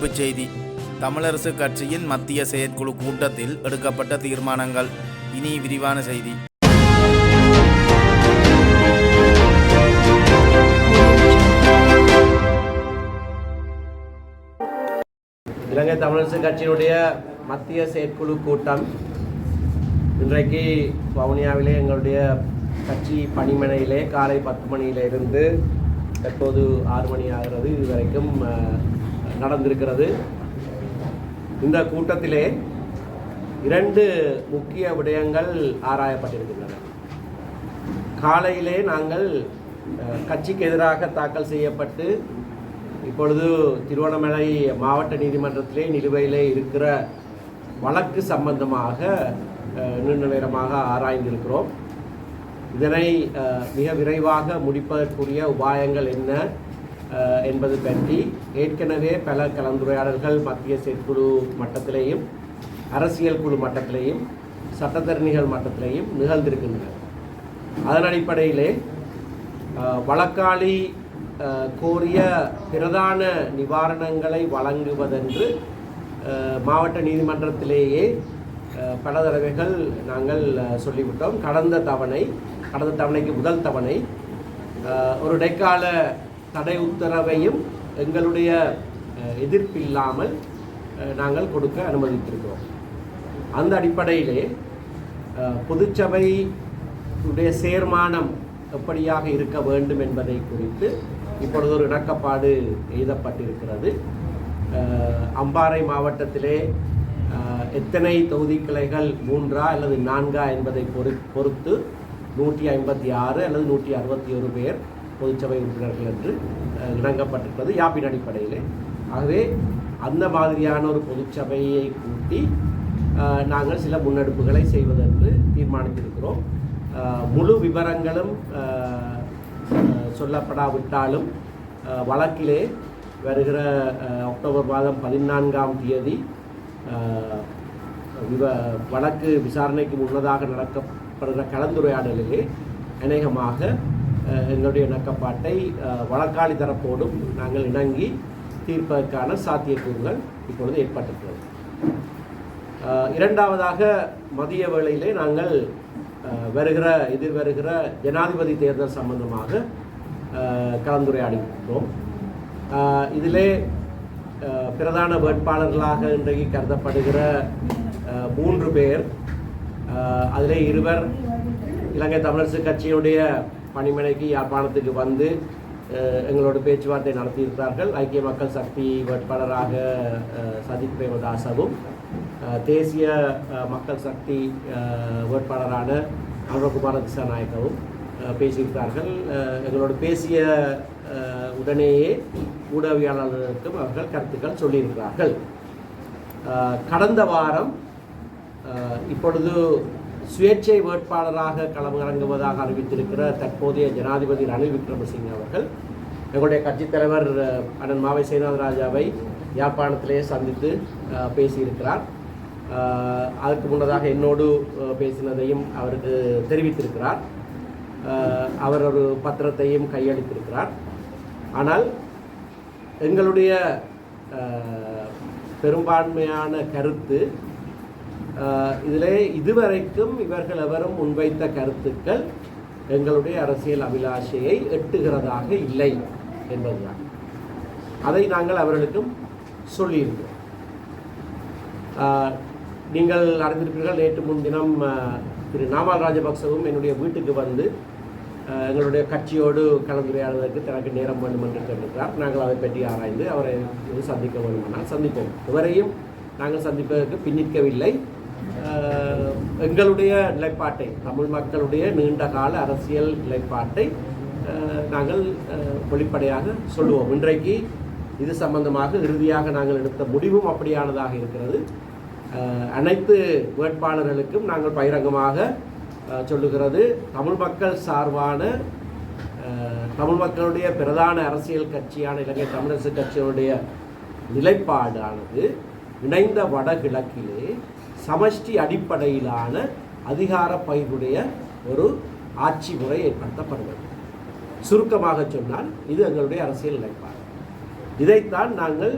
தலைப்புச் செய்தி. தமிழரசு கட்சியின் மத்திய செயற்குழு கூட்டத்தில் எடுக்கப்பட்ட தீர்மானங்கள். இனி விரிவான செய்தி. இலங்கை தமிழரசு கட்சியினுடைய மத்திய செயற்குழு கூட்டம் இன்றைக்கு வவுனியாவிலே எங்களுடைய கட்சி பணிமனையிலே காலை பத்து மணியிலிருந்து தற்போது ஆறு மணி ஆகிறது. இதுவரைக்கும் நடந்திருக்கிறது. இந்த கூட்டத்திலே இரண்டு முக்கிய விடயங்கள் ஆராயப்பட்டிருக்கின்றன. காலையிலே நாங்கள் கட்சிக்கு எதிராக தாக்கல் செய்யப்பட்டு இப்பொழுது திருவண்ணாமலை மாவட்ட நீதிமன்றத்திலே நிலுவையிலே இருக்கிற வழக்கு சம்பந்தமாக நீண்ட நேரமாக ஆராய்ந்திருக்கிறோம். இதனை மிக விரைவாக முடிப்பதற்குரிய உபாயங்கள் என்ன? என்பது பற்றி ஏற்கனவே பல கலந்துரையாடல்கள் மத்திய செயற்குழு மட்டத்திலேயும் அரசியல் குழு மட்டத்திலேயும் சட்டத்தரணிகள் மட்டத்திலேயும் நிகழ்ந்திருக்கின்றன. அதன் அடிப்படையிலே வழக்காளி கோரிய பிரதான நிவாரணங்களை வழங்குவதென்று மாவட்ட நீதிமன்றத்திலேயே பல தடவைகள் நாங்கள் சொல்லிவிட்டோம். கடந்த தவணை கடந்த தவணைக்கு முதல் தவணை ஒரு இடைக்கால தடை உத்தரவையும் எங்களுடைய எதிர்ப்பில்லாமல் நாங்கள் கொடுக்க அனுமதித்திருக்கிறோம். அந்த அடிப்படையிலே பொதுச்சபை உடைய சேர்மானம் எப்படியாக இருக்க வேண்டும் என்பதை குறித்து இப்பொழுது ஒரு இணக்கப்பாடு எழுதப்பட்டிருக்கிறது. அம்பாறை மாவட்டத்திலே எத்தனை தொகுதி கிளைகள் மூன்றா அல்லது நான்கா என்பதை பொறு பொறுத்து நூற்றி ஐம்பத்தி ஆறு அல்லது நூற்றி அறுபத்தி ஒரு பேர் பொதுச்சபை உறுப்பினர்கள் என்று அஹ், இணங்கப்பட்டிருக்கிறது யாப்பின் அடிப்படையில். ஆகவே அந்த மாதிரியான ஒரு பொதுச்சபையை கூட்டி நாங்கள் சில முன்னெடுப்புகளை செய்வதென்று தீர்மானித்திருக்கிறோம். முழு விவரங்களும் சொல்லப்படாவிட்டாலும் வழக்கிலே வருகிற அக்டோபர் மாதம் பதினான்காம் தேதி விவ வழக்கு விசாரணைக்கு முன்னதாக நடக்கப்படுகிற கலந்துரையாடலிலே அநேகமாக எங்களுடைய இணக்கப்பாட்டை வழக்காளி தரப்போடும் நாங்கள் இணங்கி தீர்ப்பதற்கான சாத்தியக்கூறுகள் இப்பொழுது ஏற்பட்டிருக்கிறது. இரண்டாவதாக மதிய வேளையிலே நாங்கள் வருகிற எதிர் வருகிற ஜனாதிபதி தேர்தல் சம்பந்தமாக அஹ், இதிலே பிரதான வேட்பாளர்களாக இன்றைக்கு கருதப்படுகிற மூன்று பேர் அதிலே இருவர் இலங்கை தமிழரசு கட்சியினுடைய பணிமனைக்கு யாழ்ப்பாணத்துக்கு வந்து எங்களோட பேச்சுவார்த்தை நடத்தியிருக்கிறார்கள். ஐக்கிய மக்கள் சக்தி வேட்பாளராக அஹ், சஜித் பிரேமதாசவும் தேசிய மக்கள் சக்தி வேட்பாளரான அனுரகுமார திசாநாயக்கவும் பேசியிருக்கிறார்கள். எங்களோட பேசிய உடனேயே ஊடகவியலாளர்களுக்கும் அவர்கள் கருத்துக்கள் சொல்லியிருக்கிறார்கள். கடந்த வாரம் இப்பொழுது சுயேட்சை வேட்பாளராக களமிறங்குவதாக அறிவித்திருக்கிற தற்போதைய ஜனாதிபதி ரணில் விக்ரமசிங்க அவர்கள் எங்களுடைய கட்சித் தலைவர் அண்ணன் மாவை சேனாதராஜாவை யாழ்ப்பாணத்திலேயே சந்தித்து பேசியிருக்கிறார். அதற்கு முன்னதாக என்னோடு பேசினதையும் அவருக்கு தெரிவித்திருக்கிறார். அவர் ஒரு பத்திரத்தையும் கையளித்திருக்கிறார். ஆனால் எங்களுடைய பெரும்பான்மையான கருத்து இதில் இதுவரைக்கும் இவர்கள் எவரும் முன்வைத்த கருத்துக்கள் எங்களுடைய அரசியல் அபிலாஷையை எட்டுகிறதாக இல்லை என்பதுதான். அதை நாங்கள் அவர்களுக்கும் சொல்லியிருக்கிறோம். நீங்கள் அறிந்திருப்பீர்கள் நேற்று முன்தினம் திரு நாமல் ராஜபக்சவும் என்னுடைய வீட்டுக்கு வந்து எங்களுடைய கட்சியோடு கலந்துரையாடுவதற்கு தனக்கு நேரம் வேண்டும் என்று கேட்டிருக்கிறார். நாங்கள் அதை பற்றி ஆராய்ந்து அவரை இது சந்திக்க வேண்டுமானால் சந்திப்போம். இதுவரையும் நாங்கள் சந்திப்பதற்கு பின்னிற்கவில்லை. எங்களுடைய நிலைப்பாட்டை தமிழ் மக்களுடைய நீண்ட கால அரசியல் நிலைப்பாட்டை நாங்கள் வெளிப்படையாக சொல்லுவோம். இன்றைக்கு இது சம்பந்தமாக இறுதியாக நாங்கள் எடுத்த முடிவும் அப்படியானதாக இருக்கிறது. அனைத்து வேட்பாளர்களுக்கும் நாங்கள் பகிரங்கமாக சொல்லுகிறது. தமிழ் மக்கள் சார்பான தமிழ் மக்களுடைய பிரதான அரசியல் கட்சியான இலங்கை தமிழரசு கட்சியினுடைய நிலைப்பாடானது இணைந்த வடகிழக்கிலே சமஷ்டி அடிப்படையிலான அதிகார பகிர்வுடைய ஒரு ஆட்சி முறை ஏற்படுத்தப்படுவது சுருக்கமாக சொன்னால் இது எங்களுடைய அரசியல் நிலைப்பாடு. இதைத்தான் நாங்கள்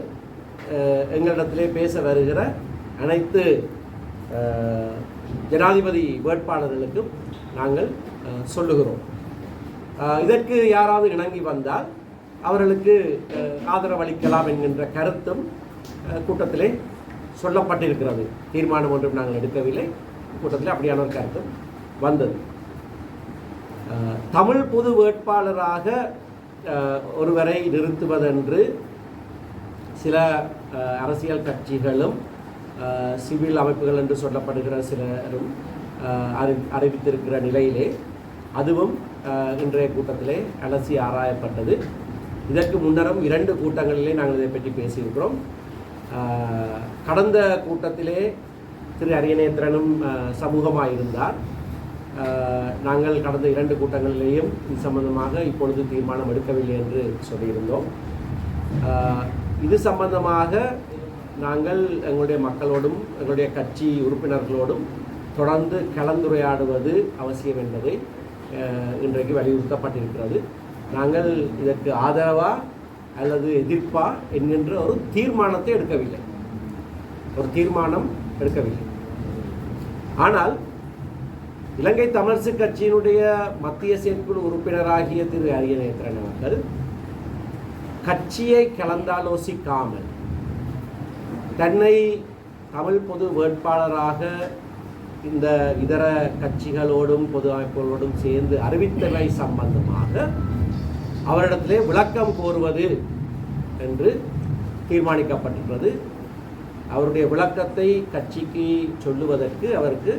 எங்களிடத்திலே பேச வருகிற அனைத்து ஜனாதிபதி வேட்பாளர்களுக்கும் நாங்கள் சொல்லுகிறோம். இதற்கு யாராவது இணங்கி வந்தால் அவர்களுக்கு ஆதரவளிக்கலாம் என்கின்ற கருத்தும் கூட்டத்திலே சொல்லப்பட்டிருக்கிறது. தீர்மானம் ஒன்றும் நாங்கள் எடுக்கவில்லை. கூட்டத்தில் அப்படியான ஒரு கருத்து வந்தது. தமிழ் பொது வேட்பாளராக ஒருவரை நிறுத்துவதென்று சில அரசியல் கட்சிகளும் சிவில் அமைப்புகள் என்று சொல்லப்படுகிற சிலரும் அறி அறிவித்திருக்கிற நிலையிலே அதுவும் இன்றைய கூட்டத்திலே அலசி ஆராயப்பட்டது. இதற்கு முன்னரும் இரண்டு கூட்டங்களிலே நாங்கள் இதை பற்றி பேசியிருக்கிறோம். கடந்த கூட்டத்திலே திரு அரியநேத்திரனும் சமூகமாக இருந்தார் நாங்கள் கடந்த இரண்டு கூட்டங்களிலேயும் இது சம்பந்தமாக இப்பொழுது தீர்மானம் எடுக்கவில்லை என்று சொல்லியிருந்தோம். இது சம்பந்தமாக நாங்கள் எங்களுடைய மக்களோடும் எங்களுடைய கட்சி உறுப்பினர்களோடும் தொடர்ந்து கலந்துரையாடுவது அவசியம் என்பதை இன்றைக்கு வலியுறுத்தப்பட்டிருக்கிறது. நாங்கள் இதற்கு ஆதரவா அல்லது எதிர்ப்பா என்கின்ற ஒரு தீர்மானத்தை எடுக்கவில்லை. ஒரு தீர்மானம் எடுக்கவில்லை. ஆனால் இலங்கை தமிழரசு கட்சியினுடைய மத்திய செயற்குழு உறுப்பினராகிய திரு அரியநேத்திரன் அவர்கள் கட்சியை கலந்தாலோசிக்காமல் தன்னை தமிழ் பொது வேட்பாளராக இந்த இதர கட்சிகளோடும் பொது அமைப்புகளோடும் சேர்ந்து அறிவித்தவை சம்பந்தமாக அவரிடத்திலே விளக்கம் கோருவது என்று தீர்மானிக்கப்பட்டுள்ளது அவருடைய விளக்கத்தை கட்சிக்கு சொல்லுவதற்கு அவருக்கு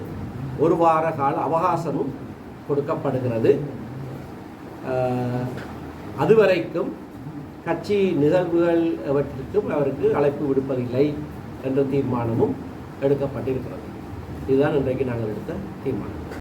ஒரு வார கால அவகாசமும் கொடுக்கப்படுகிறது. அதுவரைக்கும் கட்சி நிகழ்வுகள் அவற்றிற்கும் அவருக்கு அழைப்பு விடுப்பதில்லை என்ற தீர்மானமும் எடுக்கப்பட்டிருக்கிறது. இதுதான் இன்றைக்கு நாங்கள் எடுத்த தீர்மானம்.